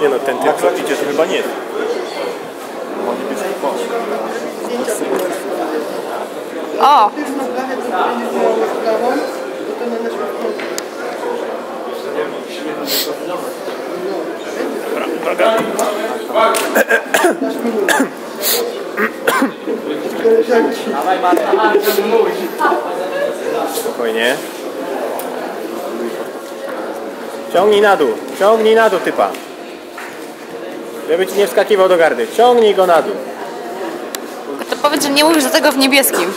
Nie no, ten typ co idzie to chyba nie. O! Spokojnie. Ciągnij na dół, ciągnij na dół typa. Żeby ci nie wskakiwał do gardy. Ciągnij go na dół. To powiedz, że nie mówisz do tego w niebieskim.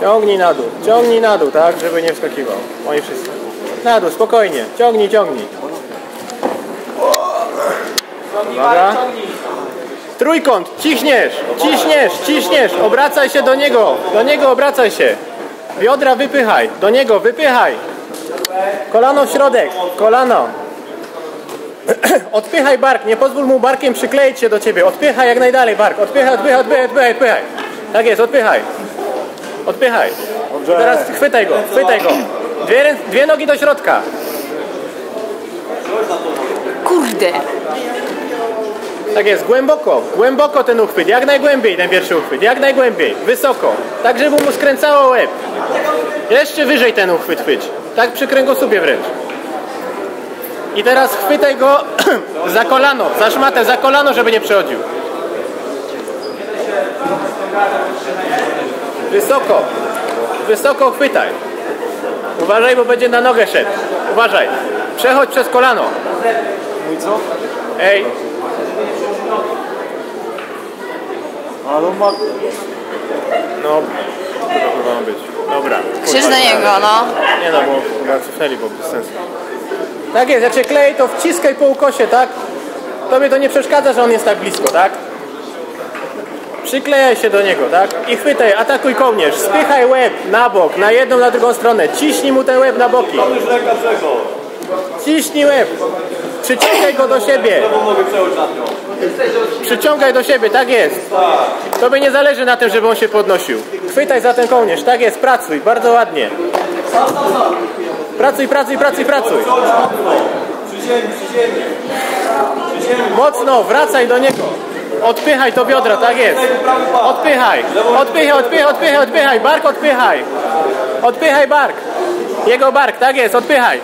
Ciągnij na dół, ciągnij na dół, tak, żeby nie wskakiwał. Oni wszyscy. Na dół, spokojnie. Ciągnij, ciągnij. Uwaga. Trójkąt, ciśniesz, ciśniesz, ciśniesz. Obracaj się do niego, do niego obracaj się. Biodra wypychaj, do niego wypychaj. Kolano w środek, kolano. Odpychaj bark, nie pozwól mu barkiem przykleić się do ciebie. Odpychaj jak najdalej bark, odpychaj, odpychaj, odpychaj, odpychaj, odpychaj. Tak jest, odpychaj. Odpychaj. Teraz chwytaj go, chwytaj go. Dwie, dwie nogi do środka. Kurde! Tak jest, głęboko, głęboko ten uchwyt, jak najgłębiej ten pierwszy uchwyt, jak najgłębiej, wysoko, tak żeby mu skręcało łeb. Jeszcze wyżej ten uchwyt chwyć, tak przy kręgosłupie wręcz. I teraz chwytaj go za kolano, za szmatę, za kolano, żeby nie przechodził. Wysoko, wysoko chwytaj. Uważaj, bo będzie na nogę szedł. Uważaj, przechodź przez kolano. Mój co? Ej, Ale ma... No, to chyba ma być. Dobra. Krzycz do niego, no. Nie no, bo chyba cofnęli, bo bez sensu. Tak jest, jak się klei, to wciskaj po ukosie, tak? Tobie to nie przeszkadza, że on jest tak blisko, tak? Przyklejaj się do niego, tak? I chwytaj, atakuj kołnierz, spychaj łeb na bok, na jedną, na drugą stronę. Ciśnij mu ten łeb na boki. Ciśnij łeb. Przyciągaj go do siebie. Przyciągaj do siebie, tak jest. Tobie nie zależy na tym, żeby on się podnosił. Chwytaj za ten kołnierz, tak jest, pracuj, bardzo ładnie. Pracuj, pracuj, pracuj, pracuj. Mocno, wracaj do niego. Odpychaj to biodro, tak jest. Odpychaj, odpychaj, odpychaj, odpychaj, odpychaj, bark odpychaj. Odpychaj bark. Jego bark, tak jest, odpychaj.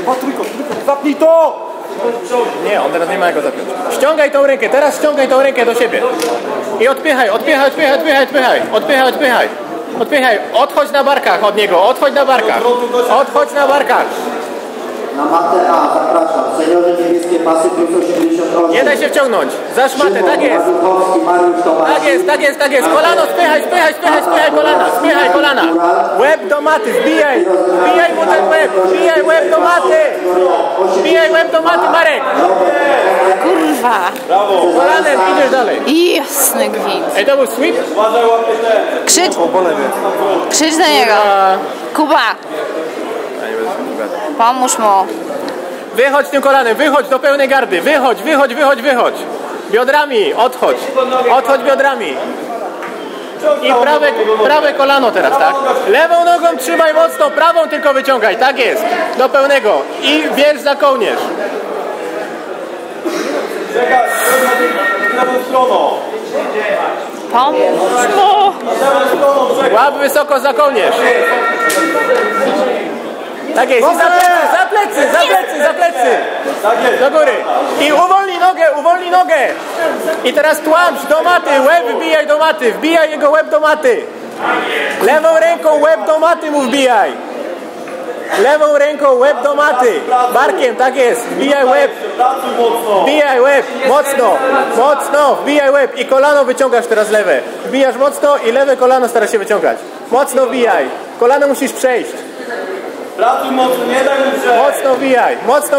Dwa trójkąt, trójkąt, zapnij to! Nie, on teraz nie ma jak go zapiąć. Ściągaj tą rękę, teraz ściągaj tą rękę do siebie. I odpychaj, odpychaj, odpychaj, odpychaj, odpychaj, odpychaj, odpychaj. Odpychaj, odchodź na barkach od niego, odchodź na barkach. Odchodź na barkach. Na matę A, zapraszam. Seniorzy niebieskie pasy plus 88. Nie daj się wciągnąć. Za szmatę, tak jest. Tak jest, tak jest, tak jest. Kolano, spychaj, spychaj, spychaj, spychaj kolana, spychaj kolana. Łeb do maty, wbijaj. Wbijaj mu ten łeb, wbijaj łeb do maty. Wbijaj łeb do maty, Marek. Kurwa! Kolanem idziesz dalej. Jasny gwint. Ej, to był sweep? Krzycz, Po lewie. krzycz do niego. Kuba, pomóż mu. Wychodź tym kolanem, wychodź do pełnej gardy. Wychodź, wychodź, wychodź, wychodź. Biodrami, odchodź. Odchodź biodrami. I prawe, prawe kolano teraz, tak? Lewą nogą trzymaj mocno, prawą tylko wyciągaj, tak jest. Do pełnego. I bierz za kołnierz. Czekaj, lewą stroną. Pomóż mu. Łap wysoko za kołnierz. Tak jest. I za plecy, za plecy, za plecy. Do góry. I uwolnij nogę, uwolnij nogę. I teraz tłamsz do maty, łeb wbijaj do maty, wbijaj jego łeb do maty. Lewą ręką łeb do maty mu wbijaj. Lewą ręką łeb do maty. Barkiem, tak jest. Wbijaj łeb, wbijaj łeb, mocno, mocno, wbijaj łeb i kolano wyciągasz teraz lewe. Wbijasz mocno i lewe kolano stara się wyciągać. Mocno wbijaj. Kolano musisz przejść. Pracuj mocno, nie daj mu przejść. Mocno wbijaj, mocno.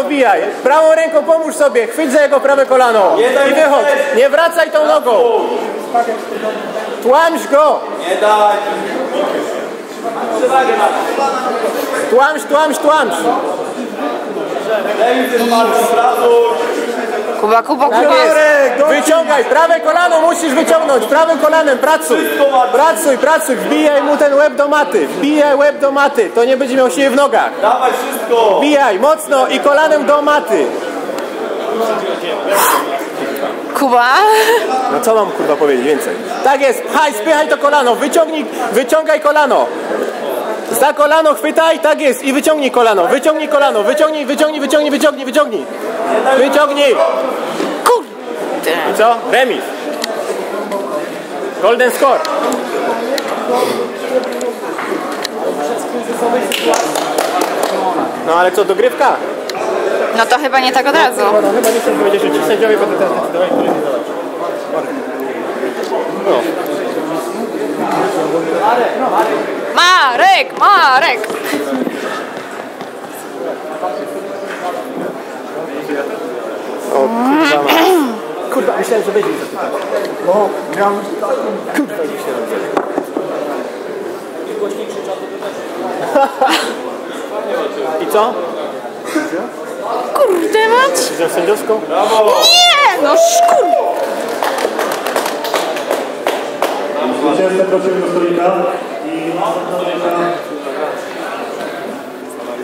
Prawą ręką pomóż sobie, chwyć za jego prawe kolano Nie daj i wychodź. Nie wracaj tą nogą. Tłamś go, Nie daj. Przewagę tłamś, tłamś, tłamś. Z Marcą, pracuj. Kuba, Kuba, Kuba. jest. Wyciągaj, prawe kolano musisz wyciągnąć, prawym kolanem pracuj. Pracuj, pracuj, wbijaj mu ten łeb do maty, wbijaj łeb do maty, to nie będzie miał siły w nogach. Dawaj wszystko! Wbijaj mocno i kolanem do maty. Kuba. No co mam kurwa powiedzieć więcej? Tak jest, pchaj, spychaj to kolano, wyciągnij, wyciągaj kolano. Za kolano chwytaj, tak jest i wyciągnij kolano, wyciągnij kolano, wyciągnij, wyciągnij, wyciągnij, wyciągnij, wyciągnij. Wyciągnij. Kurde. I co? Remis. Golden score. No ale co, dogrywka? No to chyba nie tak od razu. No chyba nie chcę powiedzieć, że ci sędziowie będą teraz decydowali, który nie zobacz. No. Marek, Marek. O kurwa myślałem, że będzie mi zapytać. No, miałem... Kurwa, się. I co? Kurde mać. Widzę sędziowską? Nie, no szkur. Zwycięzcę prosimy do stolika います。